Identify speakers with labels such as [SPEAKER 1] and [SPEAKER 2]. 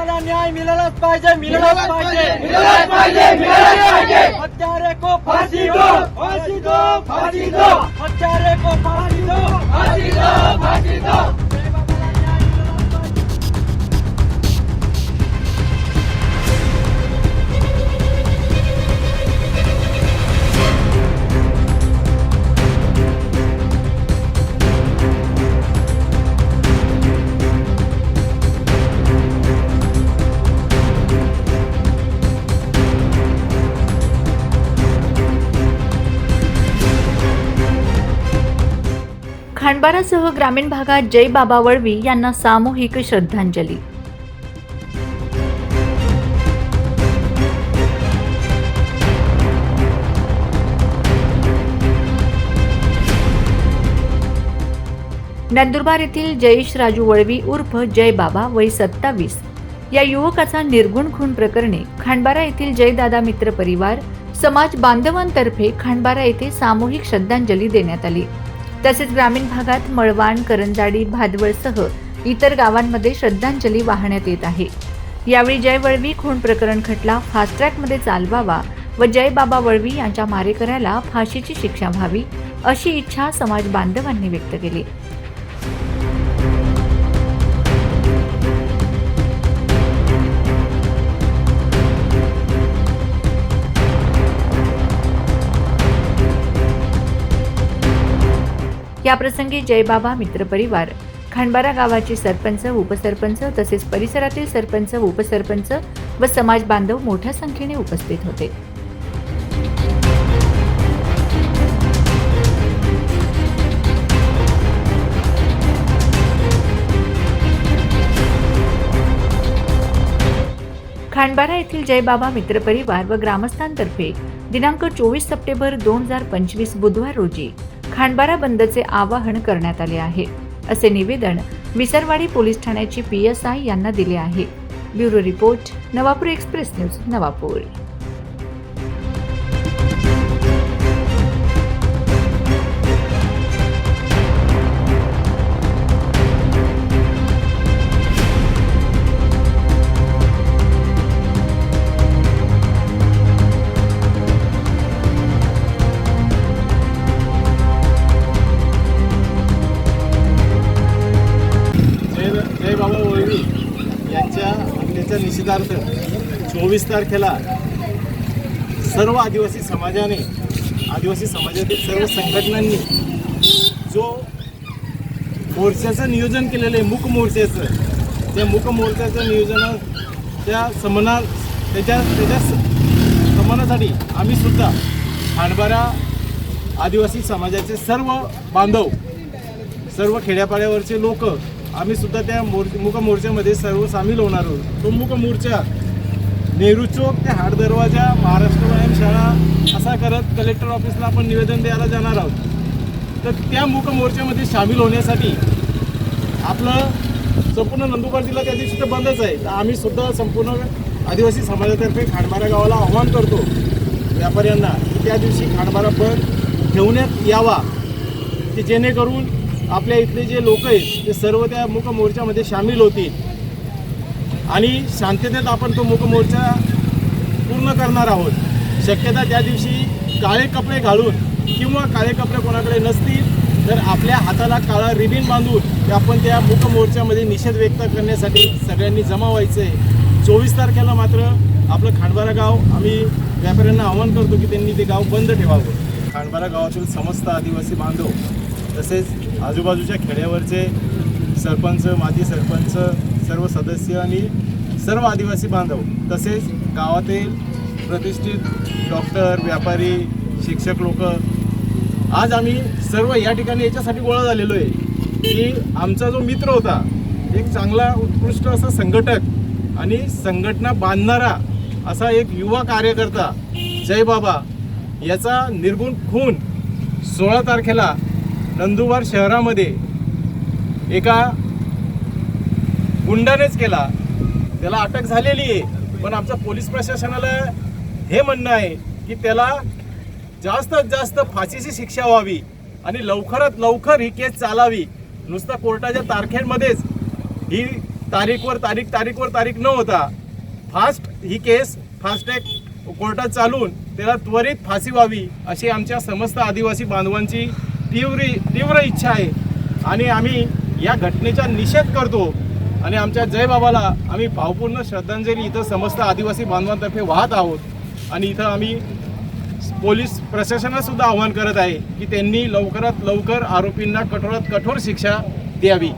[SPEAKER 1] बाबाला न्याय मिळालाच पाहिजे मिळालाच पाहिजे
[SPEAKER 2] मिळालाच पाहिजे, मिळालाच पाहिजे.
[SPEAKER 3] खांडबारासह ग्रामीण भागात जय बाबा वळवी यांना सामूहिक श्रद्धांजली. नंदुरबार येथील जयेश राजू वळवी उर्फ जय बाबा वय सत्तावीस. या युवकाचा निर्गुण खून प्रकरणी खांडबारा येथील जयदादा मित्र परिवार समाज बांधवांतर्फे खांडबारा येथे सामूहिक श्रद्धांजली देण्यात आली. तसेच ग्रामीण भागात मळवाण करंजाडी भादवळसह इतर गावांमध्ये श्रद्धांजली वाहण्यात येत आहे. यावेळी जय वळवी खून प्रकरण खटला फास्ट्रॅकमध्ये चालवावा व जय बाबा वळवी यांच्या मारेकऱ्याला फाशीची शिक्षा व्हावी अशी इच्छा समाज बांधवांनी व्यक्त केली. याप्रसंगी जयबाबा मित्रपरिवार खंडबारा गावाचे सरपंच उपसरपंच तसेच परिसरातील सरपंच उपसरपंच व समाज बांधव मोठ्या संख्येने उपस्थित होते. खांडबारा येथील जयबाबा मित्रपरिवार व ग्रामस्थांतर्फे दिनांक चोवीस सप्टेंबर दोन हजार पंचवीस बुधवार रोजी खांडबारा बंदचे आवाहन करण्यात आले आहे. असे निवेदन विसरवाडी पोलीस ठाण्याची पी एस आय यांना दिले आहे. Bureau report Navapur express news Navapur.
[SPEAKER 4] Valvi यांच्या हत्येच्या निषेधार्थ चोवीस तारखेला सर्व आदिवासी समाजाने आदिवासी समाजातील सर्व संघटनांनी जो मोर्चाचं नियोजन केलेलं आहे मुख मोर्चाचं त्या मूक मोर्चाचं नियोजन त्या समना त्याच्या त्याच्या समानासाठी समनासाठी आम्ही सुद्धा हाणबारा आदिवासी समाजाचे सर्व बांधव सर्व खेड्यापाड्यावरचे लोक आम्ही सुद्धा त्या मोर मुकमोर्चामध्ये सर्व सामील होणार आहोत. तो मुकमोर्चा नेहरू चौक ते हाड दरवाजा महाराष्ट्र व्यायामशाळा असा करत कलेक्टर ऑफिसला आपण निवेदन द्यायला जाणार आहोत. तर त्या मुकमोर्चामध्ये सामील होण्यासाठी आपलं संपूर्ण नंदुरबार जिल्हा त्या दिवशी तर बंदच आहे. तर आम्ही सुद्धा संपूर्ण आदिवासी समाजातर्फे खांडबारा गावाला आव्हान करतो व्यापाऱ्यांना की त्या दिवशी खांडबारा बंद ठेवण्यात यावा की जेणेकरून आपल्या इथले जे लोक आहेत ते सर्व त्या मूक मोर्चामध्ये सामील होतील. आणि शांततेत आपण तो मूक मोर्चा पूर्ण करणार आहोत. शक्यता त्या दिवशी काळे कपडे घालून किंवा काळे कपडे कोणाकडे नसतील तर आपल्या हाताला काळा रिबीन बांधून आपण त्या मूक मोर्चामध्ये निषेध व्यक्त करण्यासाठी सगळ्यांनी जमा व्हायचं आहे चोवीस तारखेला मात्र आपलं खांडबारा गाव आम्ही व्यापाऱ्यांना आवाहन करतो की त्यांनी ते गाव बंद ठेवावं. खांडबारा गावातील समस्त आदिवासी बांधव तसेच आजूबाजूच्या खेड्यावरचे सरपंच माजी सरपंच सर्व सदस्य आणि सर्व आदिवासी बांधव तसेच गावातील प्रतिष्ठित डॉक्टर व्यापारी शिक्षक लोक आज आम्ही सर्व या ठिकाणी याच्यासाठी गोळा झालेलो आहे की आमचा जो मित्र होता एक चांगला उत्कृष्ट असा संघटक आणि संघटना बांधणारा असा एक युवा कार्यकर्ता जय बाबा याचा निर्गुण खून सोळा तारखेला नंदुरबार शहरामध्ये एका गुंडानेच केला. त्याला अटक झालेली आहे. पण आमच्या पोलीस प्रशासनाला हे म्हणणं आहे की त्याला जास्तीत जास्त फाशीची शिक्षा व्हावी आणि लवकरात लवकर ही केस चालावी. नुसतं कोर्टाच्या तारखेमध्येच ही तारीखवर तारीख तारीखवर तारीख न होता फास्ट ही केस फास्टॅग कोर्टात चालून त्याला त्वरित फाशी व्हावी अशी आमच्या समस्त आदिवासी बांधवांची तीव्र तीव्र इच्छा आहे. आणि आम्ही या घटनेचा निषेध करतो. आणि आमच्या जय बाबाला आम्ही भावपूर्ण श्रद्धांजली इथं समस्त आदिवासी बांधवांतर्फे वाहत आहोत. आणि इथं आम्ही पोलीस प्रशासनासुद्धा आवाहन करत आहे की त्यांनी लवकरात लवकर आरोपींना कठोरात कठोर शिक्षा द्यावी.